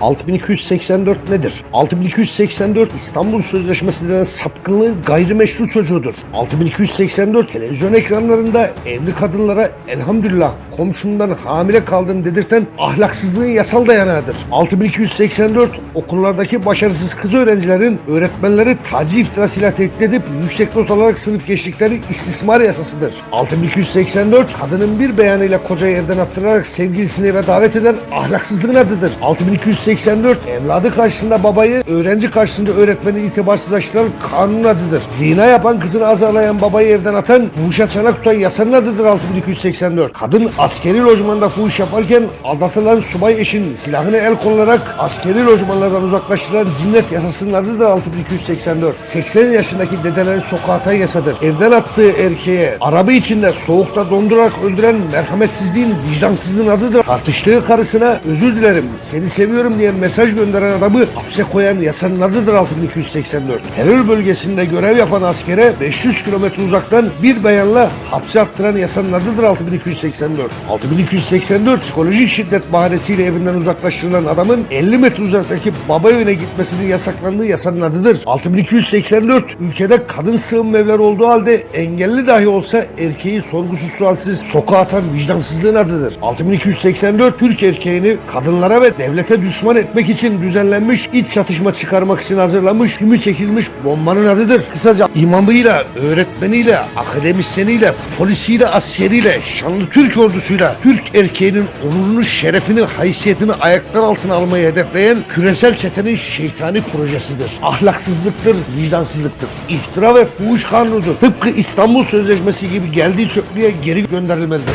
6284 nedir? 6284 İstanbul Sözleşmesi denen sapkınlığın gayrimeşru çocuğudur. 6284 televizyon ekranlarında evli kadınlara elhamdülillah komşumdan hamile kaldım dedirten ahlaksızlığın yasal dayanağıdır. 6284 okullardaki başarısız kız öğrencilerin öğretmenleri taciz iftirasıyla tehdit edip yüksek not alarak sınıf geçtikleri istismar yasasıdır. 6284 kadının bir beyanıyla kocayı evden attırarak sevgilisini eve davet eden ahlaksızlığın adıdır. 6284 evladı karşısında babayı, öğrenci karşısında öğretmeni itibarsızlaştıran kanun adıdır. Zina yapan kızını azarlayan babayı evden atan, fuhuşa çanak tutan yasanın adıdır 6284. Kadın askeri lojmanda fuhuş yaparken aldatılan subay eşin silahına el konularak askeri lojmanlardan uzaklaştırılan cinnet yasasının adıdır 6284. 80 yaşındaki dedelerin sokağa yasadır. Evden attığı erkeğe araba içinde soğukta dondurarak öldüren merhametsizliğin vicdansızlığın adıdır. Tartıştığı karısına özür dilerim seni seviyorum diye mesaj gönderen adamı hapse koyan yasanın adıdır 6284. Terör bölgesinde görev yapan askere 500 kilometre uzaktan bir beyanla hapse attıran yasanın adıdır 6284. 6284 psikolojik şiddet bahanesiyle evinden uzaklaştırılan adamın 50 metre uzaktaki baba evine gitmesinin yasaklandığı yasanın adıdır. 6284 ülkede kadın sığınma evleri olduğu halde engelli dahi olsa erkeği sorgusuz sualsiz sokağa atan vicdansızlığın adıdır. 6284 Türk erkeğini kadınlara ve devlete düşman etmek için düzenlenmiş iç çatışma çıkarmak için hazırlanmış kimi çekilmiş bombanın adıdır. Kısaca imamıyla, öğretmeniyle, akademisyeniyle, polisiyle, askeriyle, şanlı Türk ordusuyla Türk erkeğinin onurunu, şerefini, haysiyetini ayaklar altına almayı hedefleyen küresel çetenin şeytani projesidir. Ahlaksızlıktır, vicdansızlıktır. İftira ve fuhuş kanunudur. Tıpkı İstanbul Sözleşmesi gibi geldiği çöplüğe geri gönderilmelidir.